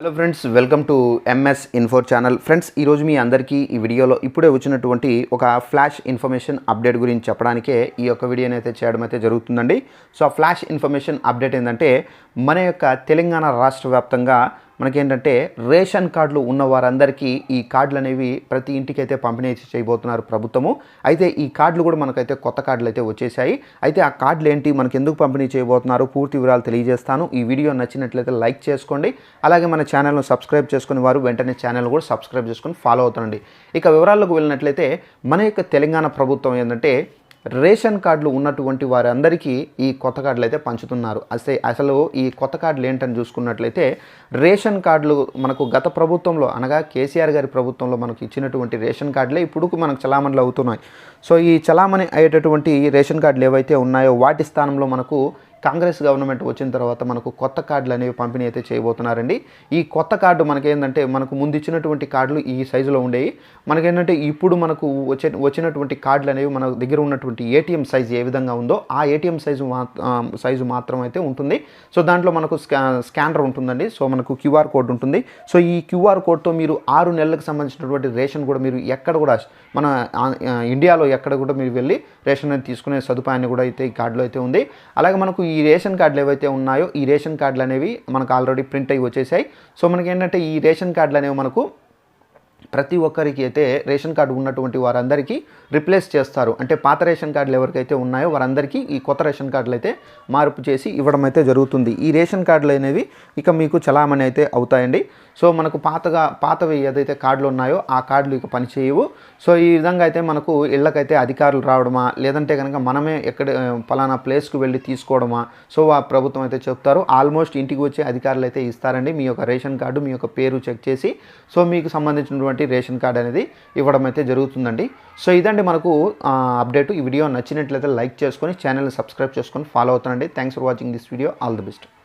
Hello friends welcome to MS info channel friends ఈరోజు మీ అందరికీ ఈ వీడియోలో ఇప్పుడే వచ్చినటువంటి ఒక ఫ్లాష్ ఇన్ఫర్మేషన్ అప్డేట్ గురించి చెప్పడానికే ఈ యొక్క వీడియోని అయితే చేయడం అయితే జరుగుతుందండి. సో ఆ ఫ్లాష్ ఇన్ఫర్మేషన్ అప్డేట్ ఏంటంటే మన యొక్క తెలంగాణ రాష్ట్ర వ్యాప్తంగా మనకేంటంటే రేషన్ కార్డులు ఉన్న వారందరికీ ఈ కార్డులు అనేవి ప్రతి ఇంటికి అయితే పంపిణీ చేయబోతున్నారు ప్రభుత్వము. అయితే ఈ కార్డులు కూడా మనకైతే కొత్త కార్డులు అయితే వచ్చేసాయి అయితే ఆ కార్డులు ఏంటి మనకి ఎందుకు పంపిణీ చేయబోతున్నారు? పూర్తి వివరాలు తెలియజేస్తాను. ఈ వీడియో నచ్చినట్లయితే లైక్ చేసుకోండి. అలాగే మన ఛానల్ను సబ్స్క్రైబ్ చేసుకుని వారు వెంటనే ఛానల్ కూడా సబ్స్క్రైబ్ చేసుకొని ఫాలో అవుతుండండి. ఇక వివరాల్లోకి వెళ్ళినట్లయితే మన యొక్క తెలంగాణ ప్రభుత్వం ఏంటంటే రేషన్ కార్డులు ఉన్నటువంటి వారందరికీ ఈ కొత్త కార్డులు అయితే పంచుతున్నారు. అసలు అసలు ఈ కొత్త కార్డులు ఏంటని చూసుకున్నట్లయితే రేషన్ కార్డులు మనకు గత ప్రభుత్వంలో అనగా కేసీఆర్ గారి ప్రభుత్వంలో మనకు ఇచ్చినటువంటి రేషన్ కార్డులే ఇప్పుడు మనకు చలామణిలు అవుతున్నాయి. సో ఈ చలామణి అయ్యేటటువంటి రేషన్ కార్డులు ఏవైతే ఉన్నాయో వాటి స్థానంలో మనకు కాంగ్రెస్ గవర్నమెంట్ వచ్చిన తర్వాత మనకు కొత్త కార్డులు అనేవి పంపిణీ అయితే చేయబోతున్నారండి. ఈ కొత్త కార్డు మనకేంటంటే మనకు ముందు ఇచ్చినటువంటి కార్డులు ఈ సైజులో ఉండేవి. మనకేంటంటే ఇప్పుడు మనకు వచ్చే వచ్చినటువంటి కార్డులు అనేవి మన దగ్గర ఉన్నటువంటి ఏటీఎం సైజు ఏ విధంగా ఉందో ఆ ఏటీఎం సైజు మా సైజు మాత్రం అయితే ఉంటుంది. సో దాంట్లో మనకు స్కా స్కానర్ ఉంటుందండి. సో మనకు క్యూఆర్ కోడ్ ఉంటుంది. సో ఈ క్యూఆర్ కోడ్తో మీరు ఆరు నెలలకు సంబంధించినటువంటి రేషన్ కూడా మీరు ఎక్కడ కూడా మన ఇండియాలో ఎక్కడ కూడా మీరు వెళ్ళి రేషన్ అనేది తీసుకునే సదుపాయాన్ని కూడా అయితే ఈ కార్డులో అయితే ఉంది. అలాగే మనకు ఈ రేషన్ కార్డులు ఏవైతే ఉన్నాయో ఈ రేషన్ కార్డులు అనేవి మనకు ఆల్రెడీ ప్రింట్ అయ్యి వచ్చేసాయి. సో మనకి ఏంటంటే ఈ రేషన్ కార్డులు అనేవి మనకు ప్రతి ఒక్కరికి అయితే రేషన్ కార్డు ఉన్నటువంటి వారందరికీ రిప్లేస్ చేస్తారు. అంటే పాత రేషన్ కార్డులు ఎవరికైతే ఉన్నాయో వారందరికీ ఈ కొత్త రేషన్ కార్డులు అయితే మార్పు చేసి ఇవ్వడం అయితే జరుగుతుంది. ఈ రేషన్ కార్డులు అనేవి ఇక మీకు చలామణి అయితే అవుతాయండి. సో మనకు పాతగా పాతవి ఏదైతే కార్డులు ఉన్నాయో ఆ కార్డులు ఇక పనిచేయవు. సో ఈ విధంగా అయితే మనకు ఇళ్ళకైతే అధికారులు రావడమా లేదంటే కనుక మనమే ఎక్కడ ఫలానా పలానా ప్లేస్కి వెళ్ళి తీసుకోవడమా సో ఆ ప్రభుత్వం అయితే చెప్తారు. ఆల్మోస్ట్ ఇంటికి వచ్చే అధికారులు అయితే ఇస్తారండి. మీ యొక్క రేషన్ కార్డు మీ యొక్క పేరు చెక్ చేసి సో మీకు సంబంధించినటువంటి రేషన్ కార్డు అనేది ఇవ్వడం అయితే జరుగుతుందండి. సో ఇదండి మనకు ఆ, అప్డేట్. ఈ వీడియో నచ్చినట్లయితే లైక్ చేసుకొని ఛానల్ని సబ్స్క్రైబ్ చేసుకొని ఫాలో అవుతానండి. Thanks for watching this video. All the best.